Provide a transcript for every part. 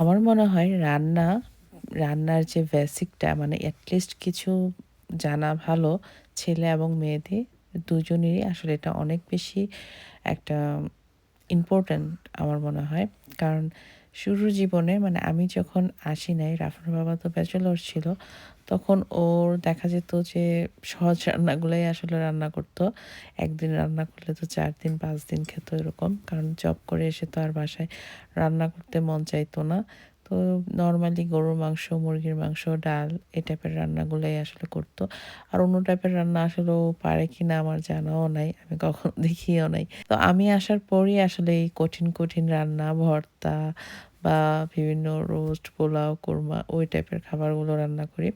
আমার মনে হয় রান্না, রান্নার যে বেসিকটা মানে অ্যাটলিস্ট কিছু জানা ভালো ছেলে এবং মেয়েদের দুজনেরই আসলে এটা অনেক বেশি একটা ইম্পর্ট্যান্ট আমার মনে হয়। কারণ শুরু জীবনে মানে আমি যখন আসি নাই, রাফার বাবা তো ব্যাচেলর ছিল। তখন ওর দেখা যেত যে সহজ রান্নাগুলোই আসলে রান্না করত। একদিন রান্না করলে তো চার দিন পাঁচ দিন খেত এরকম। কারণ জব করে এসে তো আর বাসায় রান্না করতে মন চাইতো না। তো নর্মালি গরুর মাংস, মুরগির মাংস, ডাল এই টাইপের রান্নাগুলোই আসলে করত। আর অন্য টাইপের রান্না আসলে পারে কিনা আমার জানাও নাই। আমি কখনো দেখিও নাই। তো আমি আসার পরই আসলে এই কঠিন, কঠিন রান্না, ভর্তা বা বিভিন্ন রোস্ট, পোলাও, কোরমা ওই টাইপের খাবারগুলো রান্না করি।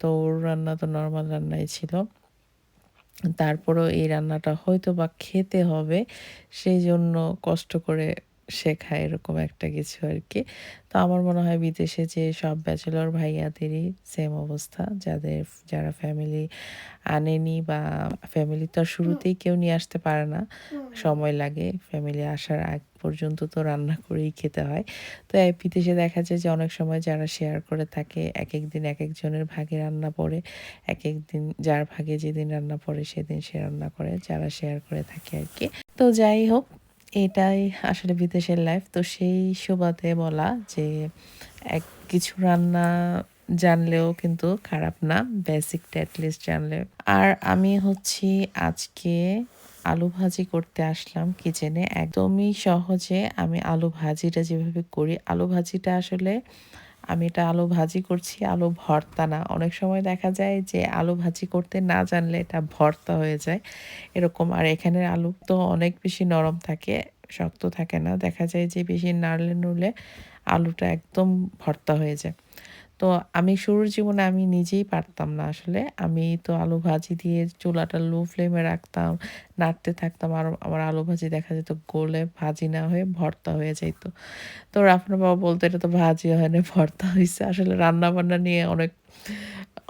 তো ওর রান্না তো নর্মাল রান্নাই ছিল। তারপরও এই রান্নাটা হয়তো বা খেতে হবে সেই জন্য কষ্ট করে শেখা এরকম একটা কিছু আর কি তো আমার মনে হয় বিদেশে যে সব ব্যাচেলর ভাইয়াদেরই সেম অবস্থা। যাদের যারা ফ্যামিলি আনেনি বা ফ্যামিলি তো আর শুরুতেই কেউ নিয়ে আসতে পারে না। সময় লাগে। ফ্যামিলি আসার আগ পর্যন্ত তো রান্না করেই খেতে হয়। তো এই বিদেশে দেখা যায় যে অনেক সময় যারা শেয়ার করে থাকে এক এক দিন এক একজনের ভাগে রান্না পড়ে। এক এক দিন যার ভাগে যেদিন রান্না পড়ে সেদিন সে রান্না করে। যারা শেয়ার করে থাকে আর কি তো যাই হোক এটাই আসলে বিদেশের লাইফ। তো সেই সুবাদে বলা যে এক কিছু রান্না জানলেও কিন্তু খারাপ না। বেসিকটা অ্যাটলিস্ট জানলে। আর আমি হচ্ছি আজকে আলু ভাজি করতে আসলাম কিচেনে। একদমই সহজে আমি আলু ভাজিটা যেভাবে করি, আলু ভাজিটা আসলে আমি এটা আলু ভাজি করছি, আলু ভর্তা না। অনেক সময় দেখা যায় যে আলু ভাজি করতে না জানলে এটা ভর্তা হয়ে যায়। এরকম আর এখানের আলু তো অনেক বেশি নরম থাকে, শক্ত থাকে না। দেখা যায় যে বেশি নাড়লে নুড়লে আলুটা একদম ভর্তা হয়ে যায়। তো আমি শুরুর জীবনে আমি নিজেই পারতাম না আসলে। আমি তো আলু ভাজি দিয়ে চুলাটা লো ফ্লেমে রাখতাম, নাড়তে থাকতাম। আর আমার আলু ভাজি দেখা যেত গোলে ভাজি না হয়ে ভর্তা হয়ে যাইত। তো রাফার বাবা বলত, "এটা তো ভাজি হয় না ভর্তা হইছে।" আসলে রান্না-বান্না নিয়ে অনেক,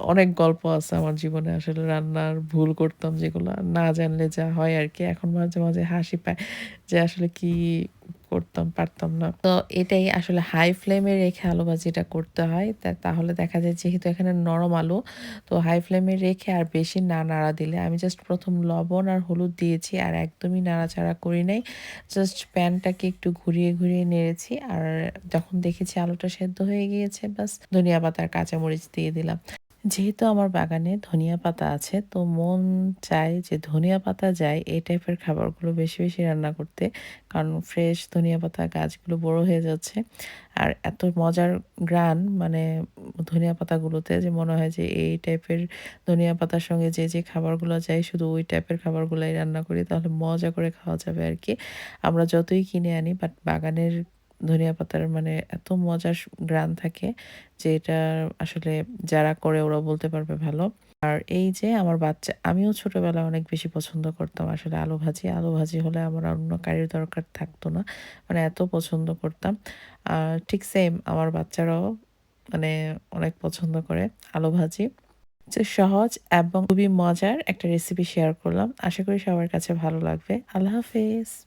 অনেক গল্প আছে আমার জীবনে। আসলে রান্নার ভুল করতাম যেগুলো না জানলে যা হয় আর কি এখন মাঝে, মাঝে হাসি পায় যে আসলে কি করতাম, পারতাম না। তো এটাই আসলে হাই ফ্লেমে রেখে আলু ভাজিটা করতে হয়। তাহলে দেখা যায় যেহেতু এখানে নরম আলু, তো হাই ফ্লেমে রেখে আর বেশি না নাড়া দিলে আমি জাস্ট প্রথম লবণ আর হলুদ দিয়েছি আর একদমই নাড়াচাড়া করি নাই। জাস্ট প্যানটাকে একটু ঘুরিয়ে, ঘুরিয়ে নেড়েছি। আর যখন দেখেছি আলুটা সেদ্ধ হয়ে গিয়েছে ব্যাস ধনিয়া পাতা আর কাঁচামরিচ দিয়ে দিলাম। যেহেতু আমার বাগানে ধনিয়া পাতা আছে তো মন চায় যে ধনিয়া পাতা যায় এই টাইপের খাবারগুলো বেশি, বেশি রান্না করতে। কারণ ফ্রেশ ধনিয়া পাতা গাছগুলো বড় হয়ে যাচ্ছে। আর এত মজার গ্রান মানে ধনিয়া পাতাগুলোতে যে মনে হয় যে এই টাইপের ধনিয়া পাতার সঙ্গে যে, যে খাবারগুলো যায় শুধু ওই টাইপের খাবারগুলোই রান্না করি তাহলে মজা করে খাওয়া যাবে আর কি আমরা যতই কিনে আনি বাট বাগানের ধনিয়া পাতার মানে এত মজার ঘ্রাণ থাকে যে এটা আসলে যারা করে ওরা বলতে পারবে ভালো। আর এই যে আমার বাচ্চা, আমিও ছোটবেলায় অনেক বেশি পছন্দ করতাম আসলে আলু ভাজি। আলু ভাজি হলে আমার অন্য কারির দরকার থাকতো না। মানে এত পছন্দ করতাম। আর ঠিক সেম আমার বাচ্চারাও মানে অনেক পছন্দ করে আলু ভাজি। সহজ এবং খুবই মজার একটা রেসিপি শেয়ার করলাম। আশা করি সবার কাছে ভালো লাগবে। আল্লাহ হাফেজ।